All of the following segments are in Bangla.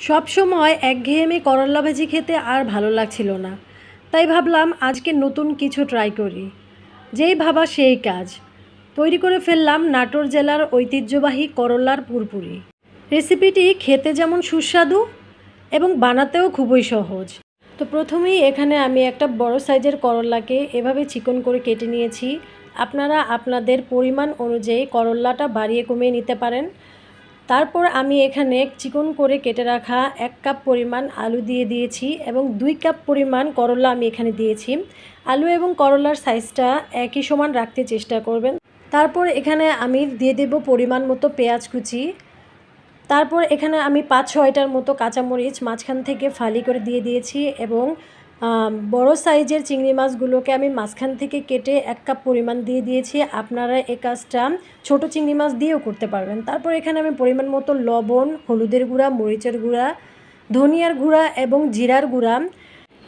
সব সময় একঘেয়েমি করল্লা ভাজি খেতে আর ভালো লাগছিল না। তাই ভাবলাম আজকে নতুন কিছু ট্রাই করি। যেই ভাবা সেই কাজ। তৈরি করে ফেললাম নাটোর জেলার ঐতিহ্যবাহী করল্লার পুরপুরি। রেসিপিটি খেতে যেমন সুস্বাদু এবং বানাতেও খুবই সহজ। তো প্রথমেই এখানে আমি একটা বড় সাইজের করল্লাকে এভাবে চিকন করে কেটে নিয়েছি। আপনারা আপনাদের পরিমাণ অনুযায়ী করল্লাটা বাড়িয়ে কমিয়ে নিতে পারেন। তারপর আমি এখানে চিকন করে কেটে রাখা এক কাপ পরিমাণ আলু দিয়ে দিয়েছি এবং দুই কাপ পরিমাণ করলা আমি এখানে দিয়েছি। আলু এবং করলার সাইজটা একই সমান রাখতে চেষ্টা করবেন। তারপর এখানে আমি দিয়ে দেব পরিমাণ মতো পেঁয়াজ কুচি। তারপর এখানে আমি পাঁচ ছয়টার মতো কাঁচামরিচ মাঝখান থেকে ফালি করে দিয়ে দিয়েছি এবং বড় সাইজের চিংড়ি মাছগুলোকে আমি মাঝখান থেকে কেটে এক কাপ পরিমাণ দিয়ে দিয়েছি। আপনারা এই কাজটা ছোট চিংড়ি মাছ দিয়েও করতে পারবেন। তারপর এখানে আমি পরিমাণ মতো লবণ, হলুদের গুঁড়া, মরিচের গুঁড়া, ধনিয়ার গুঁড়া এবং জিরার গুঁড়া।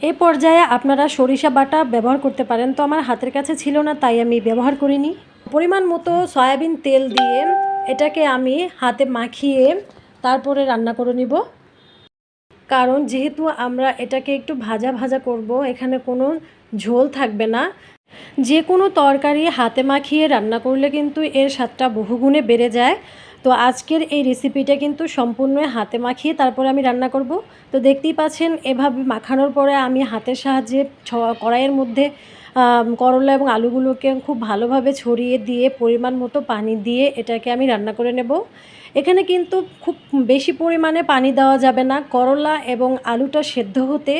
এ পর্যায়ে আপনারা সরিষা বাটা ব্যবহার করতে পারেন। তো আমার হাতের কাছে ছিল না, তাই আমি ব্যবহার করিনি। পরিমাণ মতো সয়াবিন তেল দিয়ে এটাকে আমি হাতে মাখিয়ে তারপরে রান্না করে নিব। কারণ যেহেতু আমরা এটাকে একটু ভাজা ভাজা করব, এখানে কোনো ঝোল থাকবে না। যে কোনো তরকারি হাতে মাখিয়ে রান্না করলে কিন্তু এর স্বাদটা বহুগুণে বেড়ে যায়। তো আজকের এই রেসিপিটা কিন্তু সম্পূর্ণ হাতে মাখিয়ে তারপরে আমি রান্না করব। তো দেখতেই পাচ্ছেন, এভাবে মাখানোর পরে আমি হাতের সাহায্যে ছ- কড়াইয়ের মধ্যে করলা এবং আলুগুলোকে খুব ভালোভাবে ছড়িয়ে দিয়ে, পরিমাণ মতো পানি দিয়ে এটাকে আমি রান্না করে নেব। এখানে কিন্তু খুব বেশি পরিমাণে পানি দেওয়া যাবে না। করলা এবং আলুটা সেদ্ধ হতে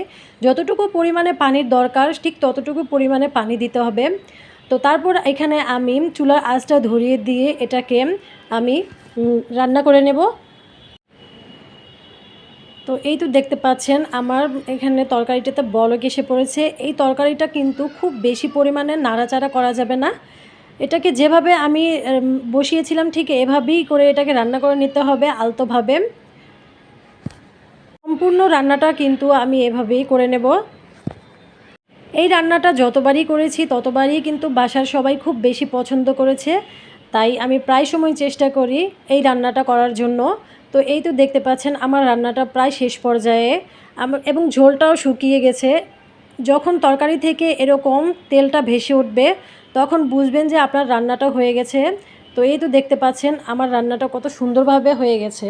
যতটুকু পরিমাণে পানির দরকার, ঠিক ততটুকু পরিমাণে পানি দিতে হবে। তো তারপর এখানে আমি চুলার আঁচটা ধরিয়ে দিয়ে এটাকে আমি রান্না করে নেব। তো এই তো দেখতে পাচ্ছেন, আমার এখানে তরকারিটাতে বলক এসে পড়েছে। এই তরকারিটা কিন্তু খুব বেশি পরিমাণে নাড়াচাড়া করা যাবে না। এটাকে যেভাবে আমি বসিয়েছিলাম ঠিক এভাবেই করে এটাকে রান্না করে নিতে হবে আলতোভাবে। সম্পূর্ণ রান্নাটা কিন্তু আমি এভাবেই করে নেব। এই রান্নাটা যতবারই করেছি, ততবারই কিন্তু বাসার সবাই খুব বেশি পছন্দ করেছে। তাই আমি প্রায় সময় চেষ্টা করি এই রান্নাটা করার জন্য। তো এই তো দেখতে পাচ্ছেন, আমার রান্নাটা প্রায় শেষ পর্যায়ে। এবং ঝোলটাও শুকিয়ে গেছে। যখন তরকারি থেকে এরকম তেলটা ভেসে উঠবে, তখন বুঝবেন যে আপনার রান্নাটা হয়ে গেছে। তো এই তো দেখতে পাচ্ছেন, আমার রান্নাটা কত সুন্দরভাবে হয়ে গেছে।